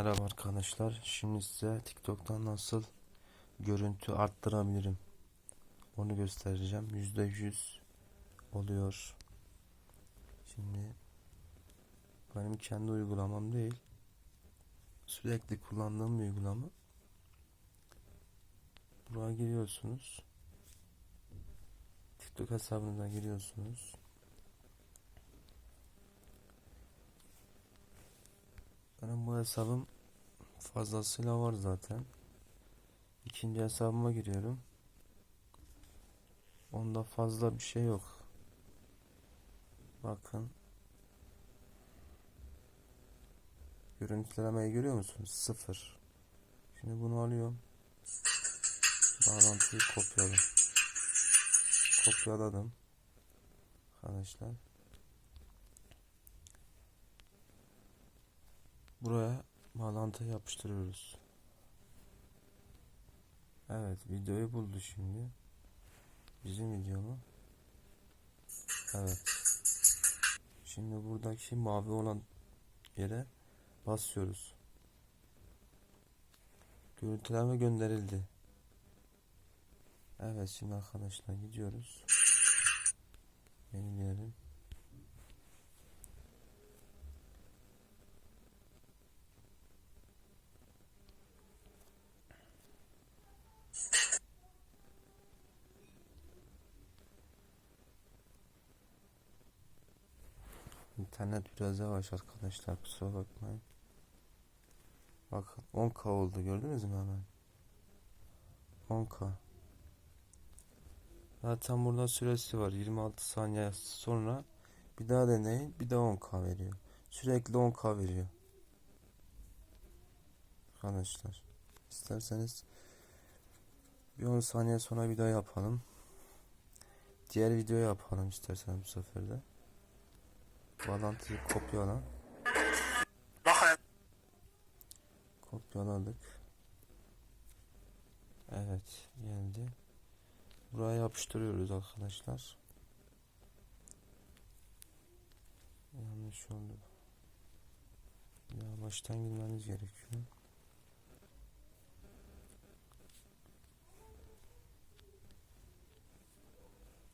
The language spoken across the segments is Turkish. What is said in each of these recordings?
Merhaba arkadaşlar. Şimdi size TikTok'tan nasıl görüntü arttırabilirim. Onu göstereceğim. %100 oluyor. Şimdi benim kendi uygulamam değil. Sürekli kullandığım bir uygulama. Buraya giriyorsunuz. TikTok hesabınıza giriyorsunuz. Benim bu hesabım fazlasıyla var zaten. İkinci hesabıma giriyorum. Onda fazla bir şey yok. Bakın. Görüntülemeyi görüyor musunuz? Sıfır. Şimdi bunu alıyorum. Bağlantıyı kopyaladım. Kopyaladım. Arkadaşlar. Buraya bağlantı yapıştırıyoruz. Evet videoyu buldu şimdi. Bizim video mu? Evet. Şimdi buradaki mavi olan yere basıyoruz. Görüntüleme gönderildi. Evet şimdi arkadaşlar gidiyoruz. Yenileyelim. İnternet biraz yavaş arkadaşlar kusura bakmayın. Bakın 10k oldu gördünüz mü hemen? 10k. Zaten burada süresi var 26 saniye sonra bir daha deneyin bir daha 10k veriyor. Sürekli 10k veriyor. Arkadaşlar isterseniz bir 10 saniye sonra bir daha yapalım. Diğer video yapalım isterseniz bu sefer de. Bağlantıyı kopyala. Kopyaladık. Evet geldi. Buraya yapıştırıyoruz arkadaşlar. Yanlış oldu. Ya baştan girmeniz gerekiyor.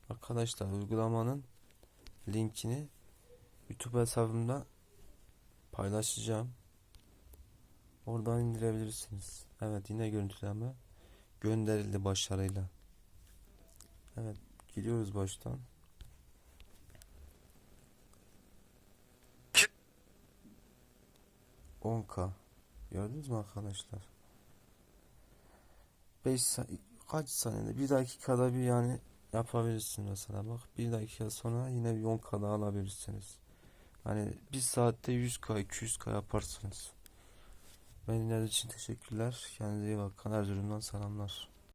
Arkadaşlar uygulamanın linkini YouTube hesabımda paylaşacağım. Oradan indirebilirsiniz. Evet yine görüntüleme gönderildi başarıyla. Evet giriyoruz baştan. k Gördünüz mü arkadaşlar? 5 kaç saniyede bir dakikada bir yani yapabilirsin mesela bak bir dakika sonra yine bir 10k daha alabilirsiniz. Hani bir saatte 100k 200k yaparsınız. Dinlediğiniz için teşekkürler. Kendinize iyi bakın. Erzurum'dan selamlar.